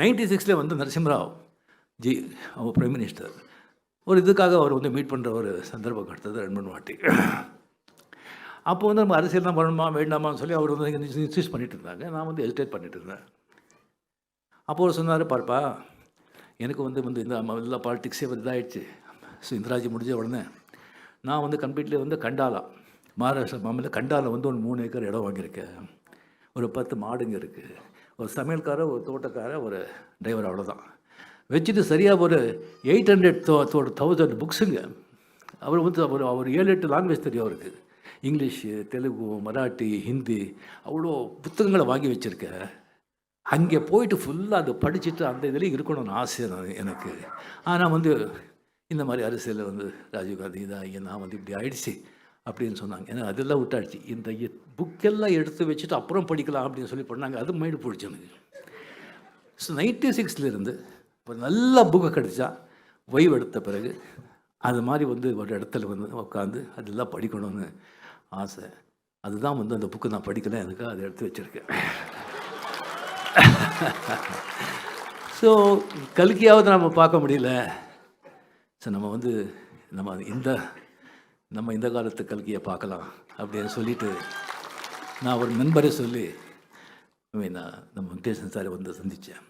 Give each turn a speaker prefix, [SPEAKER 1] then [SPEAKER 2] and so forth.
[SPEAKER 1] Ninety சிக்ஸில் வந்து நரசிம்மராவ் ஜி அவர் பிரைம் மினிஸ்டர் ஒரு இதுக்காக அவர் வந்து மீட் பண்ணுற ஒரு சந்தர்ப்பம் கிடைத்தது ரெண்டு மூணு வாட்டி. அப்போ வந்து நம்ம அரசியல் தான் பண்ணணுமா வேண்டாமான்னு சொல்லி அவர் வந்து இன்சிஸ்ட் பண்ணிட்டு இருந்தாங்க. நான் வந்து ஹெசிடேட் பண்ணிட்டு இருந்தேன். அப்போ அவர் சொன்னார் பார்ப்பா எனக்கு வந்து வந்து இந்த எல்லா பாலிட்டிக்ஸே வந்து இதாகிடுச்சு ஸோ இந்திராஜி முடிஞ்ச உடனே நான் வந்து கம்ப்ளீட்லி வந்து கண்டாலா மகாராஷ்டிரா மாநில கண்டால வந்து ஒரு மூணு ஏக்கர் இடம் வாங்கியிருக்கேன். ஒரு பத்து மாடுங்க இருக்குது ஒரு சமையல்காரர் ஒரு தோட்டக்காரர் ஒரு டிரைவர் அவ்வளோதான் வச்சுட்டு சரியாக ஒரு எயிட் ஹண்ட்ரட் தௌசண்ட் புக்ஸுங்க அவர் வந்து அவர் அவர் ஏழு எட்டு லாங்குவேஜ் தெரியும் அவருக்கு. இங்கிலீஷு தெலுங்கு மராட்டி ஹிந்தி அவ்வளோ புத்தகங்களை வாங்கி வச்சுருக்கேன் அங்கே போயிட்டு ஃபுல்லாக அதை படிச்சுட்டு அந்த இதில் இருக்கணும்னு ஆசை நான் எனக்கு. ஆனால் வந்து இந்த மாதிரி அரசியலில் வந்து ராஜீவ்காந்தி இதாகி நான் வந்து இப்படி ஆயிடுச்சு. அப்படின்னு சொன்னாங்க. ஏன்னா அதெல்லாம் விட்டாச்சு. இந்த புக்கெல்லாம் எடுத்து வச்சுட்டு அப்புறம் படிக்கலாம் அப்படின்னு சொல்லி பண்ணாங்க. அது மைண்டு போயிடுச்சு எனக்கு. ஸோ நைன்டி சிக்ஸ்லேருந்து ஒரு நல்ல புக்கு கிடச்சா வைவ் எடுத்த பிறகு அது மாதிரி வந்து ஒரு இடத்துல வந்து உட்காந்து அதெல்லாம் படிக்கணும்னு ஆசை. அதுதான் வந்து அந்த புக்கு நான் படிக்கல. எனக்கு அதை எடுத்து வச்சுருக்கேன். ஸோ கல்கியாவது நம்ம பார்க்க முடியல. ஸோ நம்ம வந்து நம்ம இந்த நம்ம இந்த காலத்து கல்கியை பார்க்கலாம் அப்படின்னு சொல்லிட்டு நான் ஒரு நண்பரை சொல்லி நான் நம்ம வெங்கடேசன் சாரை வந்து சந்தித்தேன்